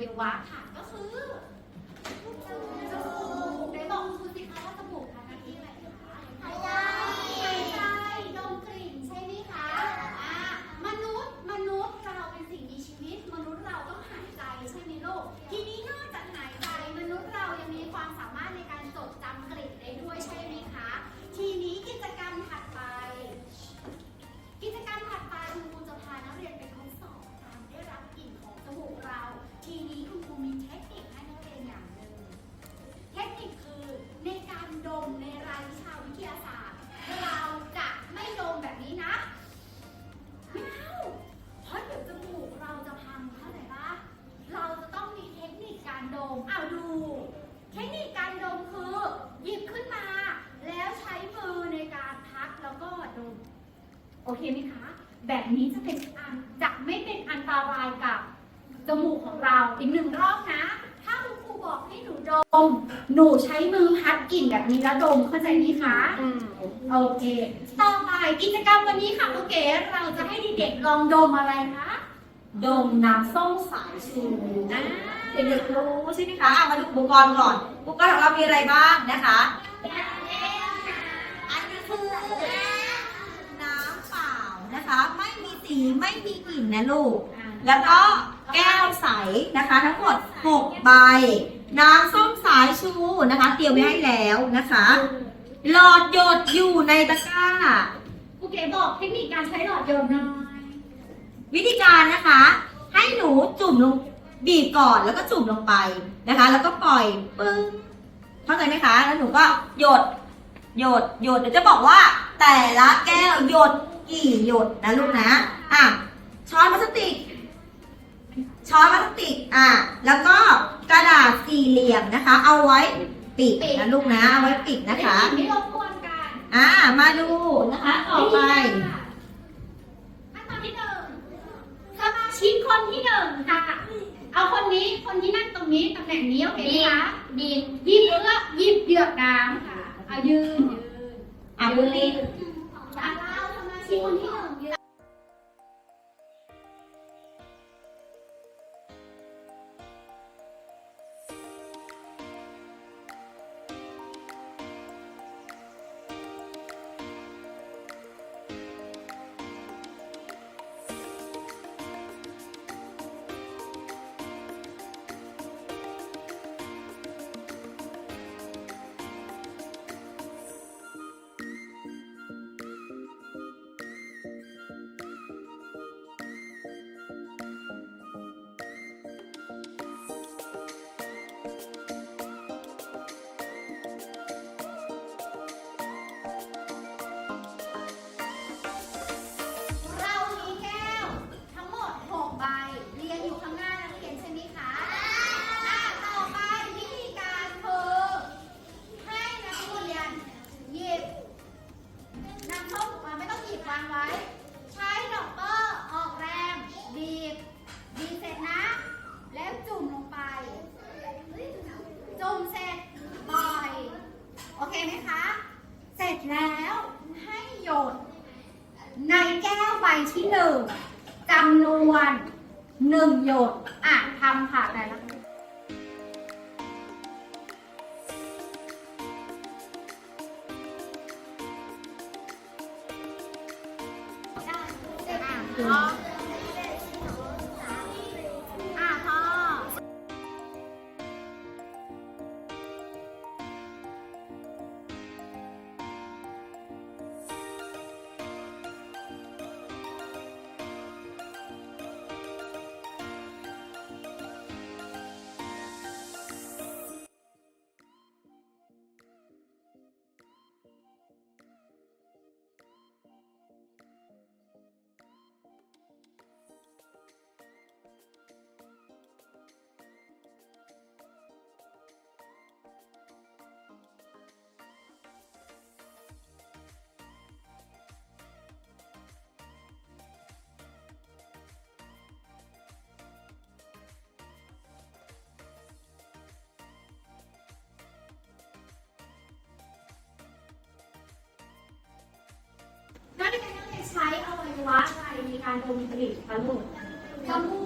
วัยวะค่ะก็คือ ดมโอเคไหมคะ แบบนี้จะเป็นอันจะไม่เป็นอันตรายกับจมูกของเราอีกหนึ่งรอบนะ ถ้าคุณครูบอกให้หนูดม หนูใช้มือพัดกลิ่นแบบนี้แล้วดมเข้าใจไหมคะโอเค ต่อไปกิจกรรมวันนี้ค่ะโอเคเราจะให้เด็กๆลองดมอะไรคะดมน้ำส้มสายชูอ่าเด็กๆรู้ใช่ไหมคะอะมาดูอุปกรณ์ก่อน อุปกรณ์ของเรามีอะไรบ้างนะคะ อันนี้คือน้ำเปล่า นะคะ ไม่มีสีไม่มีกลิ่นนะลูก แล้วก็แก้วใสนะคะ ทั้งหมด 6 ใบ น้ำส้มสายชูนะคะ เตรียมไว้ให้แล้วนะคะ หลอดหยดอยู่ในตะกร้าโอเคบอกเทคนิคการใช้หลอดดมหน่อย วิธีการนะคะ ให้หนูจุ่มลงบีบก่อนแล้วก็จุ่มลงไปนะคะ แล้วก็ปล่อยปึ้งเข้าใจไหมคะ แล้วหนูก็หยดหยดหยดเดี๋ยวจะบอกว่า แต่ละแก้วหยด กี่หยดนะลูกนะ อะ ช้อนพลาสติก ช้อนพลาสติก อะ แล้วก็กระดาษสี่เหลี่ยมนะคะ เอาไว้ปิดนะลูกนะ เอาไว้ปิดนะคะ ไม่รบกวนกันอะ มาดูนะคะ ต่อไป ขั้นตอนที่หนึ่งสมาชิกคนที่หนึ่งค่ะ เอาคนนี้ คนที่นั่งตรงนี้ตำแหน่งนี้โอเคไหมคะดีหยิบเพื่อหยิบเหยือกน้ำค่ะเอายืนยืน อะบุรีอะเรา ส จำนวนหนึ่งหยดอะทำค่ะแต่ละได้อะพออ่ วะอะไรในการดมกลิ่นคะลูกจมู